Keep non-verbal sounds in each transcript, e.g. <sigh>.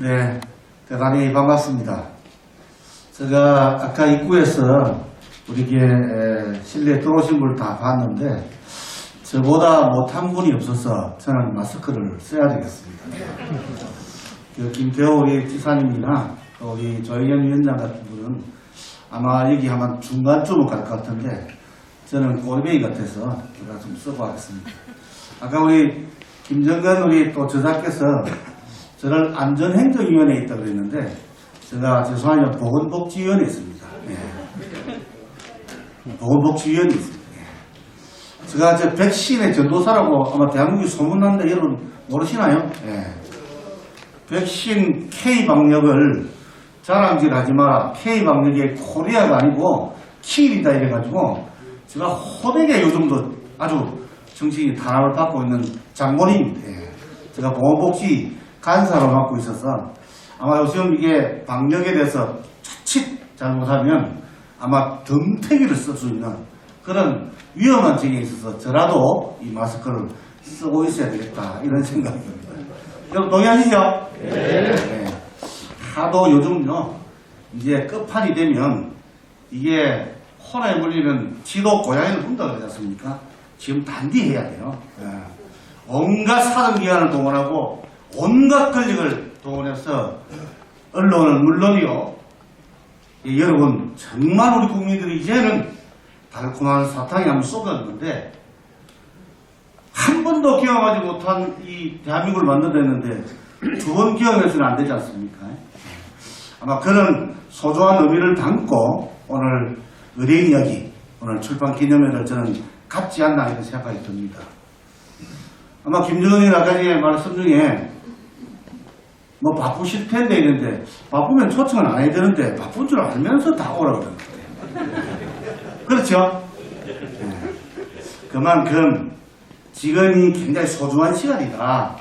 네, 대단히 반갑습니다. 제가 아까 입구에서 우리게 에, 실내에 들어오신 분다 봤는데 저보다 못한 분이 없어서 저는 마스크를 써야 되겠습니다. 그 김태호 우리 지사님이나 또 우리 조혜연 위원장 같은 분은 아마 여기 아마 중간쯤으로 갈것 같은데 저는 꼴뱅이 같아서 제가 좀 쓰고 하겠습니다. 아까 우리 김정근 우리 또 저자께서 저를 안전행정위원회에 있다고 그랬는데 제가 죄송하지만 보건복지위원회에 있습니다. 예. 보건복지위원회에 있습니다. 예. 제가 저 백신의 전도사라고 아마 대한민국에 소문났는데 여러분 모르시나요? 예. 백신 K방역을 자랑질 하지 마라. K방역이 코리아가 아니고 킬이다 이래가지고 제가 호되게 요즘도 아주 정신이 단합을 받고 있는 장본인인데 제가 보건복지 간사로 맡고 있어서 아마 요즘 이게 방역에 대해서 자칫 잘못하면 아마 덤태기를 쓸 수 있는 그런 위험한 적에 있어서 저라도 이 마스크를 쓰고 있어야 되겠다 이런 생각이 듭니다. 여러분 동의하시죠? 네. 하도 요즘요 이제 끝판이 되면 이게 코로나에 물리는 지도 고양이를 본다 그러지 않습니까? 지금 단디해야 돼요. 예. 온갖 사정기관을 동원하고 온갖 권력을 동원해서 언론은 물론이요. 예, 여러분 정말 우리 국민들이 이제는 달콤한 사탕이 한번 쏟아졌는데 한 번도 경험하지 못한 이 대한민국을 만들어냈는데 두 번 경험해서는 안 되지 않습니까? 아마 그런 소중한 의미를 담고 오늘 의뢰인 이야기 오늘 출판 기념회를 저는 갖지 않나 이런 생각이 듭니다. 아마 김정은이 전에 말씀 중에 뭐 바쁘실 텐데 있는데 바쁘면 초청은 안 해야 되는데 바쁜 줄 알면서 다 오라고 그러는데 그렇죠? 네. 그만큼 지금이 굉장히 소중한 시간이다.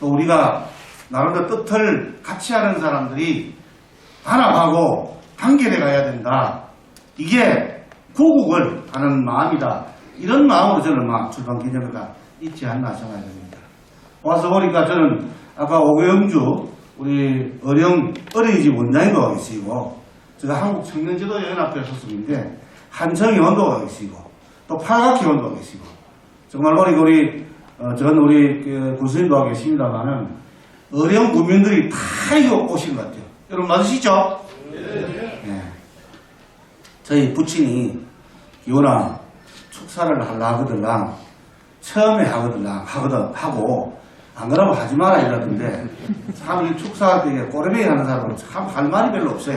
또 우리가 나름대로 뜻을 같이 하는 사람들이 단합하고 단결해 가야 된다. 이게 구국을 하는 마음이다. 이런 마음으로 저는 막 출판 기념회가 있지 않나 생각이 듭니다. 와서 보니까 저는 아까 오경주 우리 어령 어린이집 와 계시고 제가 한국 청년지도연합회 소속인데 한정희 원도가 계시고 또 팔각희 원도가 계시고 정말 우리 우리 어, 전 우리 그 군수님도 와 계십니다만은 어려운 국민들이 다 이거 오신 것 같아요. 여러분 맞으시죠? 네. 저희 부친이 기호나 축사를 하려 하거들랑 처음에 하거들랑 하거든 하고 안 그러면 하지 마라 이러던데 참 이 축사 되게 꼬레뱅이 하는 사람은 참 할 말이 별로 없어요.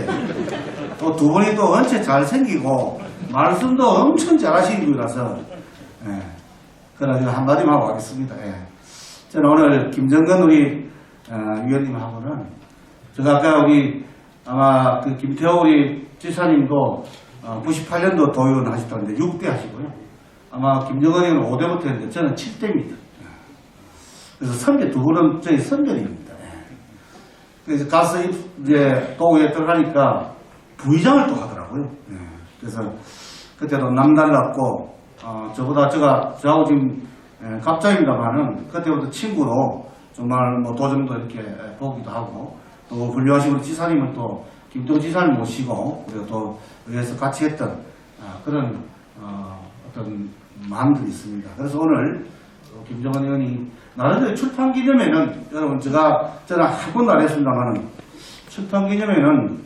또 두 분이 또 원체 잘생기고 말씀도 엄청 잘하시는 분이라서 예. 그래서 한마디만 하고 가겠습니다. 예. 저는 오늘 김정근 우리 어, 위원님하고는 제가 아까 우리 아마 그 김태호 우리 지사님도 어, 98년도 도의원 하셨다는데 6대 하시고요. 아마 김정은이는 5대부터 했는데 저는 7대입니다. 그래서 선배 두 분은 저희 선배입니다. 그래서 가서 이- 이제 도의에 들어가니까 부의장을 또 하더라고요. 예. 그래서 그때도 남달랐고 어, 저보다 제가 저하고 지금 예, 갑자입니다만은 그때부터 친구로 정말 뭐 도정도 이렇게 예, 보기도 하고 또 훌륭하신 우리 지사님은 또 김동 지사님 모시고 그리고 또 의회에서 같이 했던 아, 그런 어, 어떤 마음들이 있습니다. 그래서 오늘 어, 김정은 의원이 나름대로 출판 기념회는 여러분 제가 저는 안 했습니다만은 출판 기념회는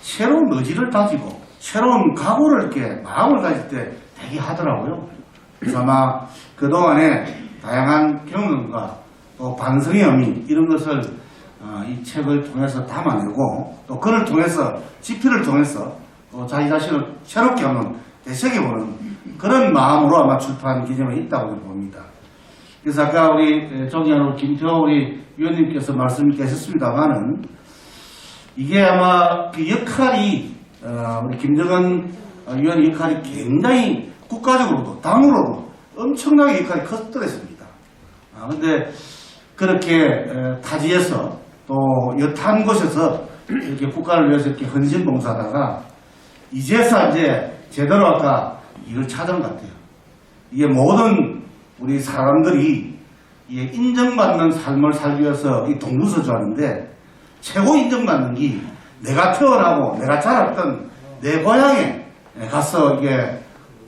새로운 의지를 다지고 새로운 각오를 이렇게 마음을 가질 때 되게 하더라고요. 그래서 아마 그동안에 다양한 경험과 또 반성의 의미 이런 것을 어, 이 책을 통해서 담아내고 또 그를 통해서 집필을 통해서 또 자기 자신을 새롭게 한번 되새겨보는 그런 마음으로 아마 출판 기념에 있다고 봅니다. 그래서 아까 우리 정의한 김태호 우리 위원님께서 말씀하셨습니다만은 이게 아마 그 역할이 어, 우리 김정은 어, 위원 역할이 굉장히 국가적으로도 당으로도 엄청나게 역할이 컸더랬습니다. 아, 근데 그렇게 에, 타지에서 또 여타한 곳에서 이렇게 국가를 위해서 이렇게 헌신봉사하다가 이제서 이제 제대로 아까 이걸 찾은 것 같아요. 이게 모든 우리 사람들이 인정받는 삶을 살기 위해서 이 동부서주 하는데 최고 인정받는 게 내가 태어나고 내가 자랐던 내 고향에 가서 이게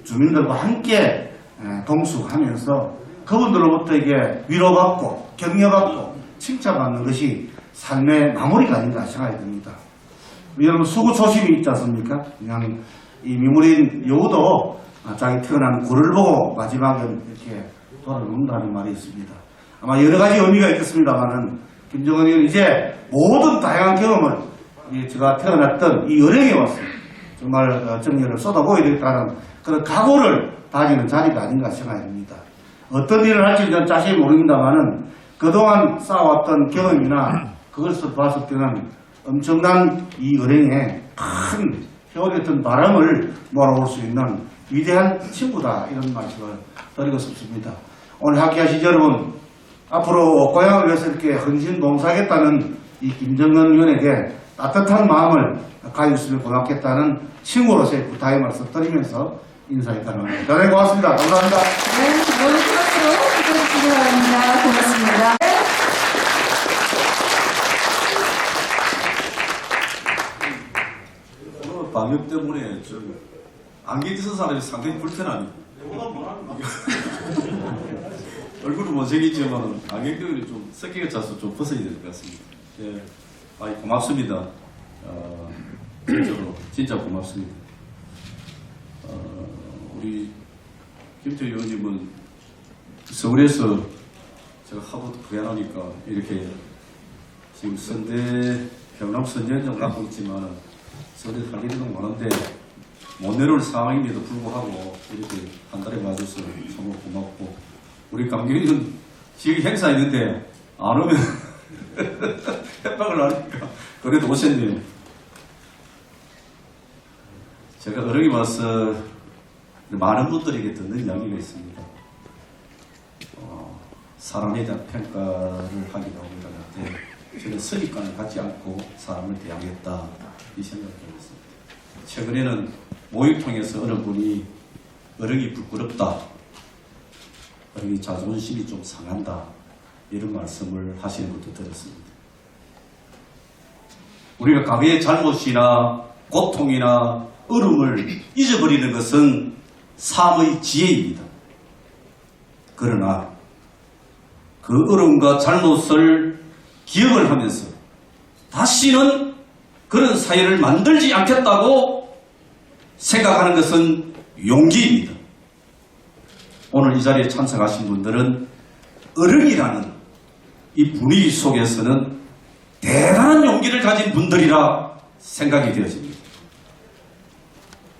주민들과 함께 에, 동숙하면서 그분들로부터 이게 위로받고 격려받고 칭찬받는 것이 삶의 마무리가 아닌가 생각이 듭니다. 여러분 수구 초심이 있지 않습니까? 그냥 이 미물인 여우도 아, 자기 태어난 굴을 보고 마지막에 이렇게 돌아놓는다는 말이 있습니다. 아마 여러 가지 의미가 있겠습니다만은 김정은 의원은 이제 모든 다양한 경험을 이 제가 태어났던 이 여령에 와서 정말 어, 정열을 쏟아보여야 되겠다는 그런 각오를 다지는 자리가 아닌가 생각이 듭니다. 어떤 일을 할지 는 자세히 모릅니다만은 그동안 쌓아왔던 경험이나 그것을 봤을 때는 엄청난 이 은행에 큰 효력했던 바람을 몰아올 수 있는 위대한 친구다 이런 말씀을 드리고 싶습니다. 오늘 함께하신 여러분 앞으로 고향을 위해서 이렇게 헌신 봉사하겠다는 이 김정은 의원에게 따뜻한 마음을 가졌으면 고맙겠다는 친구로서의 부탁의 말씀 드리면서 인사했다는 겁니다. 대단히 고맙습니다. 감사합니다. 네, 오늘 끝으로 부탁드리기 바랍니다. 고맙습니다. 오늘 방역 때문에 저 안경 쓴 사람이 상당히 불편하니 얼굴은 못생겼지만 안경 때문에 좀 섞이가 차서 좀 벗어야 될 것 같습니다. 예, 아이 고맙습니다. 어, 진짜로 진짜 고맙습니다. 어, 우리 김태 의원님은 서울에서 제가 하도 부연하니까 이렇게 지금 선대 경남 선전을 갖고 있지만 일이 너무 많은데 못 내려올 상황임에도 불구하고 이렇게 한 달에 와줘서 정말 고맙고 우리 감독님은 지금 행사 있는데 안 오면 <laughs> 협박을 하니까 그래도 오셨네요. 제가 어른이 와서 많은 분들에게 듣는 이야기가 있습니다. 어, 사람에 대한 평가를 하기도 합니다. 근데 저는 선입관을 갖지 않고 사람을 대하겠다 이 생각을 했습니다. 최근에는 모임 통해서 어느 분이 어른이 부끄럽다, 이 자존심이 좀 상한다 이런 말씀을 하시는 것도 들었습니다. 우리가 과거의 잘못이나 고통이나 어려움을 잊어버리는 것은 삶의 지혜입니다. 그러나 그 어려움과 잘못을 기억을 하면서 다시는 그런 사회를 만들지 않겠다고 생각하는 것은 용기입니다. 오늘 이 자리에 참석하신 분들은 어른이라는 이 분위기 속에서는 대단한 용기를 가진 분들이라 생각이 되어집니다.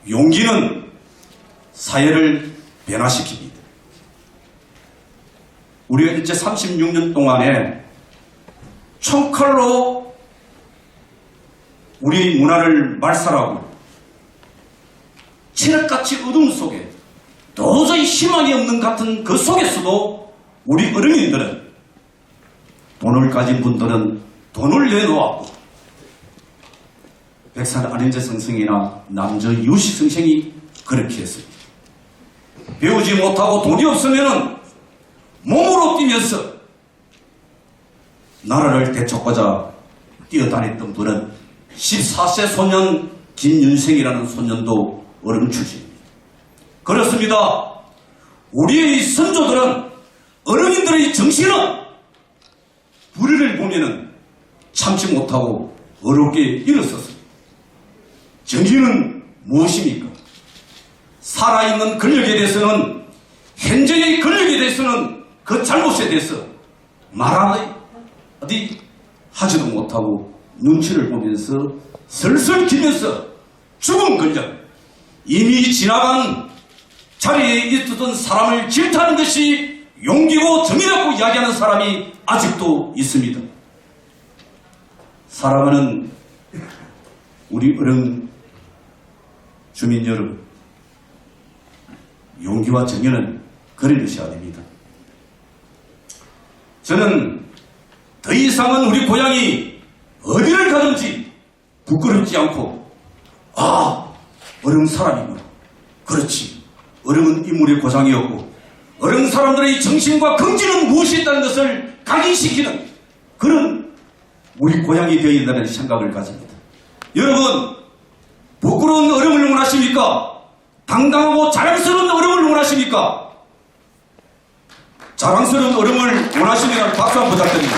용기는 사회를 변화시킵니다. 우리가 일제 36년 동안에 총칼로 우리 문화를 말살하고 칠흑같이 어둠 속에 도저히 희망이 없는 같은 그 속에서도 우리 어른이들은 돈을 가진 분들은 돈을 내놓았고 백산 안현재 선생이나 남저 유시 선생이 그렇게 했습니다. 배우지 못하고 돈이 없으면은 몸으로 뛰면서 나라를 대척하자 뛰어다녔던 분은 14세 소년 김윤생이라는 소년도 출신입니다. 그렇습니다. 우리의 선조들은 어른인들의 정신은 불의를 보면은 참지 못하고 어렵게 일어섰습니다. 정신은 무엇입니까? 살아있는 권력에 대해서는 현재의 권력에 대해서는 그 잘못에 대해서 말하지 어디 하지도 못하고 눈치를 보면서 슬슬 기면서 죽은 권력 이미 지나간 자리에 있었던 사람을 질타하는 것이 용기고 정의라고 이야기하는 사람이 아직도 있습니다. 사랑하는 우리 어른 주민 여러분 용기와 정의는 그려주셔야 됩니다. 저는 더 이상은 우리 고향이 어디를 가든지 부끄럽지 않고 아 어른 사람이구나 그렇지 어른은 인물의 고장이었고 어른 사람들의 정신과 긍지는 무엇이 있다는 것을 각인시키는 그런 우리 고향이 되어야 된다는 생각을 가집니다. 여러분, 부끄러운 어려움을 원하십니까? 당당하고 자랑스러운 어려움을 원하십니까? 자랑스러운 어려움을 원하시면 박수 한번 부탁드립니다.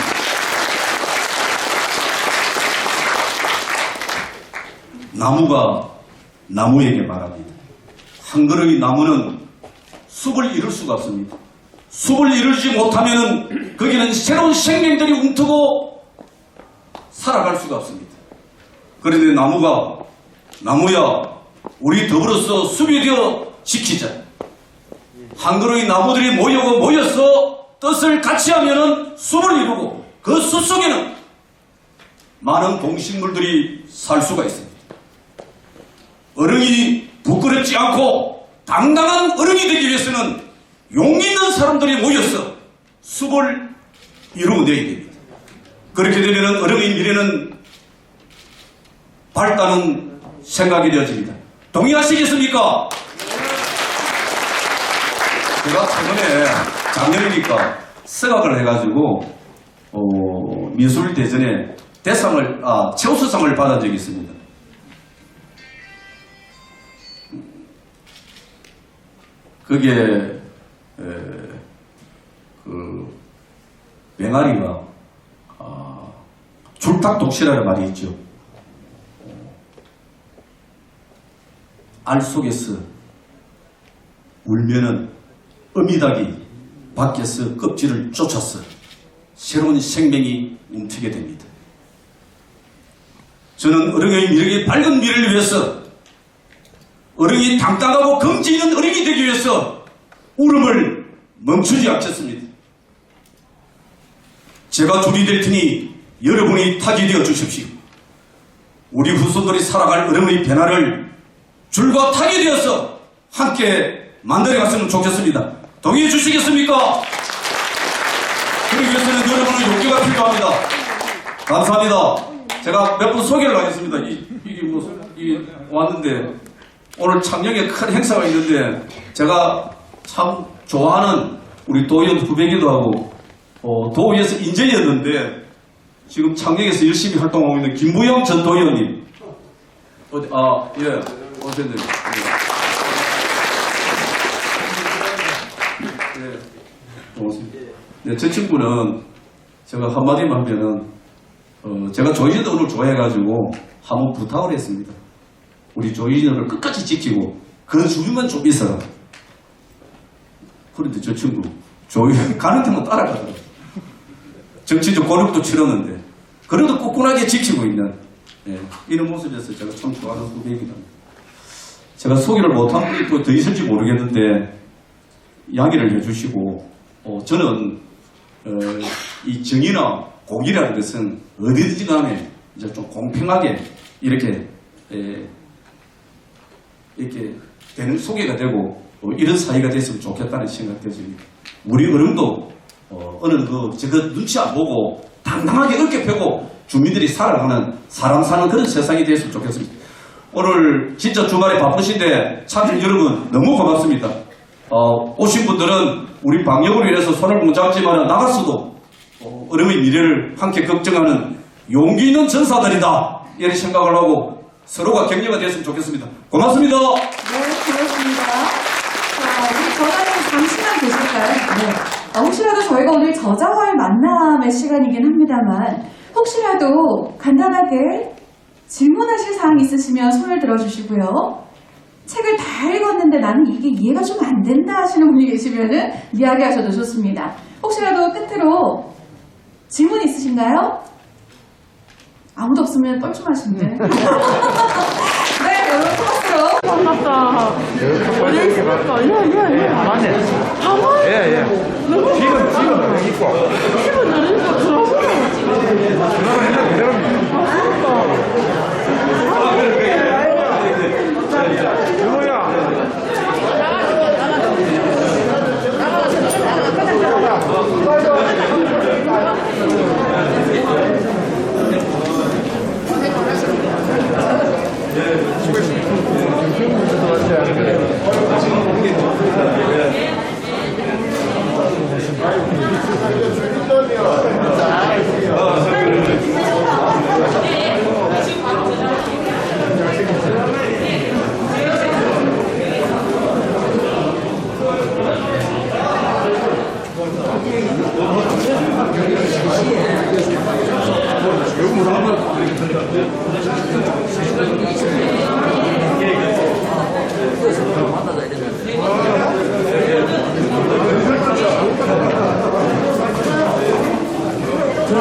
나무가 나무에게 말합니다. 한 그루의 나무는 숲을 이룰 수가 없습니다. 숲을 이루지 못하면 거기는 새로운 생명들이 움트고 살아갈 수가 없습니다. 그런데 나무가 나무야 우리 더불어서 숲이 되어 지키자. 한 그루의 나무들이 모여고 모여서 뜻을 같이 하면은 숲을 이루고 그 숲 속에는 많은 동식물들이 살 수가 있습니다. 어른이 부끄럽지 않고 당당한 어른이 되기 위해서는 용기 있는 사람들이 모여서 숲을 이루어내야 됩니다. 그렇게 되면 어른의 미래는 밝다는 생각이 되어집니다. 동의하시겠습니까? 제가 최근에 작년이니까 생각을 해가지고 어, 미술대전에 대상을 아 최우수상을 받은 적이 있습니다. 그게 에, 그 맹아리가 아, 줄탁독시라는 말이 있죠. 알 속에서 울면은 어미닭이 밖에서 껍질을 쫓아서 새로운 생명이 움트게 됩니다. 저는 어른의 미래의 밝은 미래를 위해서 어른이 당당하고 긍지 있는 어른이 되기 위해서 울음을 멈추지 않겠습니다. 제가 줄이 될 테니 여러분이 타지 되어 주십시오. 우리 후손들이 살아갈 어른의 변화를 줄과 타게 되어서 함께 만들어 갔으면 좋겠습니다. 동의해 주시겠습니까? 그러기 위해서는 여러분의 용기가 필요합니다. 감사합니다. 제가 몇 분 소개를 하겠습니다. 이, 이게 뭐, 이 왔는데, 오늘 창녕에 큰 행사가 있는데, 제가 참 좋아하는 우리 도의원 후배기도 하고, 어, 도의에서 인재였는데, 지금 창녕에서 열심히 활동하고 있는 김부영 전 도의원님. 어디, 아, 예, 어쨌든. 예. 네, 고맙습니다. 네, 저 친구는 제가 한마디만 하면은, 어, 제가 오늘 좋아해가지고 한번 부탁을 했습니다. 우리 조이진을 끝까지 지키고 그 주변만 좀 있어라. 그런데 저 친구 조이 <laughs> 가는 데만 따라가더라고요. 정치적 고력도 치렀는데 그래도 꿋꿋하게 지키고 있는 예, 이런 모습에서 제가 참 좋아하는 후배입니다. 제가 소개를 못한 분이 또 더 있을지 모르겠는데 이야기를 해주시고 어, 저는 어, 이 정의나 공의라는 것은 어디든지 간에 이제 좀 공평하게 이렇게 에, 이렇게 되는 소개가 되고 어, 이런 사회가 됐으면 좋겠다는 생각이 들습니다. 우리 어른도 어, 어느 그 저거 눈치 안 보고 당당하게 어깨 펴고 주민들이 살아가는 사람 사는 그런 세상이 됐으면 좋겠습니다. 오늘 진짜 주말에 바쁘신데 참여해 여러분 너무 고맙습니다. 어, 오신 분들은 우리 방역을 위해서 손을 못 잡지만 나갔어도 어, 어려움의 미래를 함께 걱정하는 용기 있는 전사들이다. 이런 생각을 하고 서로가 격려가 됐으면 좋겠습니다. 고맙습니다. 네, 고맙습니다. 자, 우리 전화는 잠시만 계실까요? 네. 아, 혹시라도 저희가 오늘 저자와의 만남의 시간이긴 합니다만, 혹시라도 간단하게 질문하실 사항 있으시면 손을 들어주시고요. 책을 다 읽었는데 나는 이게 이해가 좀 안 된다 하시는 분이 계시면은 이야기하셔도 좋습니다. 혹시라도 끝으로 질문 있으신가요? 아무도 없으면 뻘쭘하신데. 네, 여러분 토마스로 반갑다. 어디 있습니까? 예, 예, 예. 맞네. 가만히 예, 예. 지금, 지금 그냥 있고. 집은 내리니까 들어보면 그거는 옛날 그대로입니다. 누구야? 네, 이모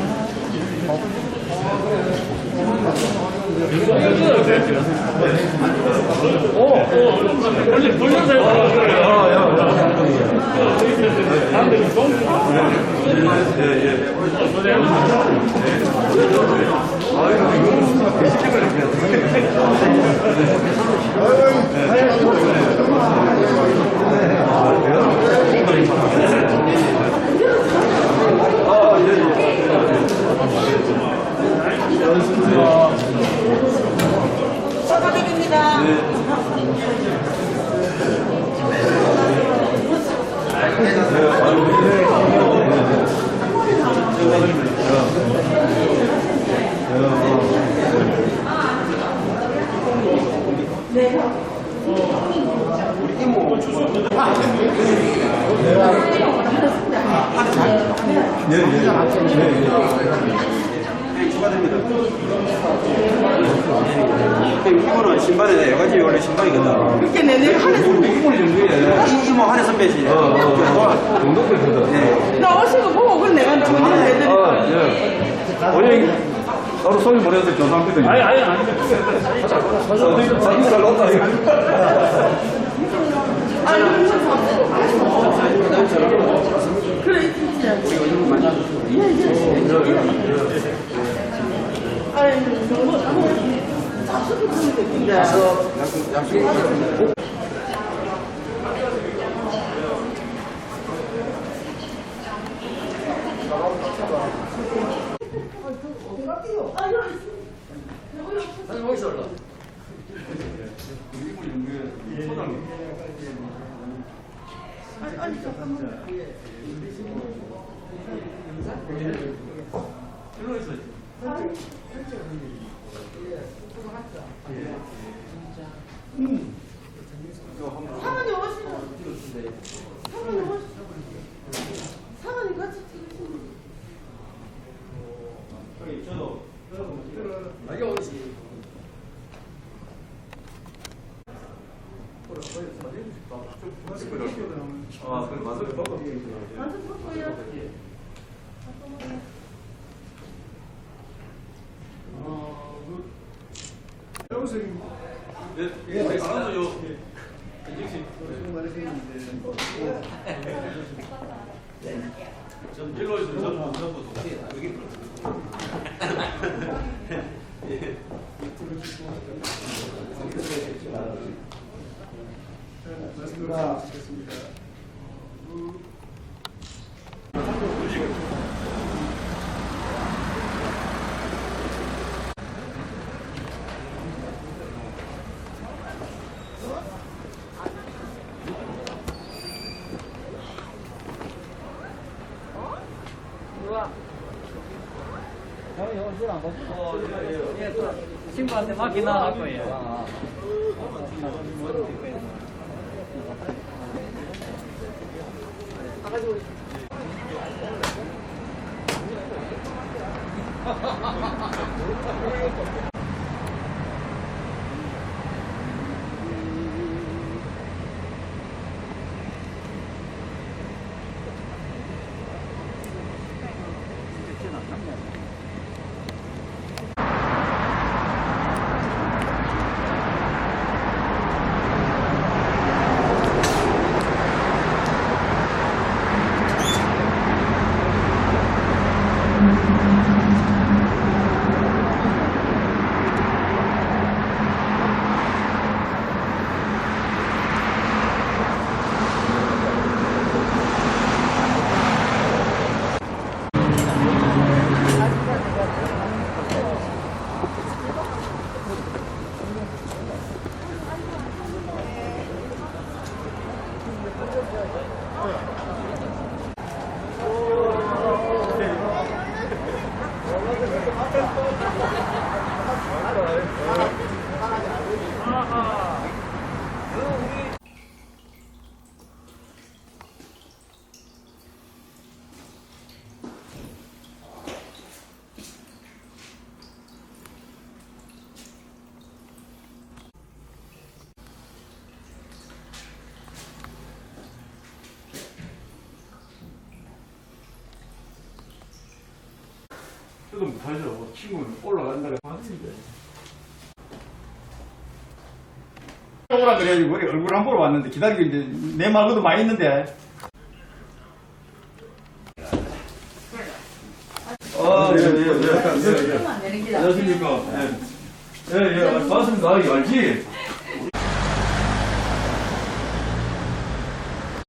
는 신발에 여러 가지 원래 신발이거든. 이게 내내 하는 이 이모 한해 선배시. 나 오신 거 보고 그걸 내가 전화를 해드릴까 원래 따로 손이 보내서 전화한테 아니 아니 아니 사진 잘 나온다 이거 그래 진짜 아이 정보 잡수도 그러면 되는데. 사모 님 전부 동시에 다 여기 불러주고. 먹고 친구한테 맡기나 할 거예요. 가지고 그거 못하죠. 친구는 올라간다고 하는데. 오라 그래가지고 우리 얼굴 한 보러 왔는데 기다리고 있는데 내 말고도 많이 있는데. 아, 예, 예, 예. 예, 예. 안녕하십니까. 예, 예, 예. 반갑습니다. 아, 알지?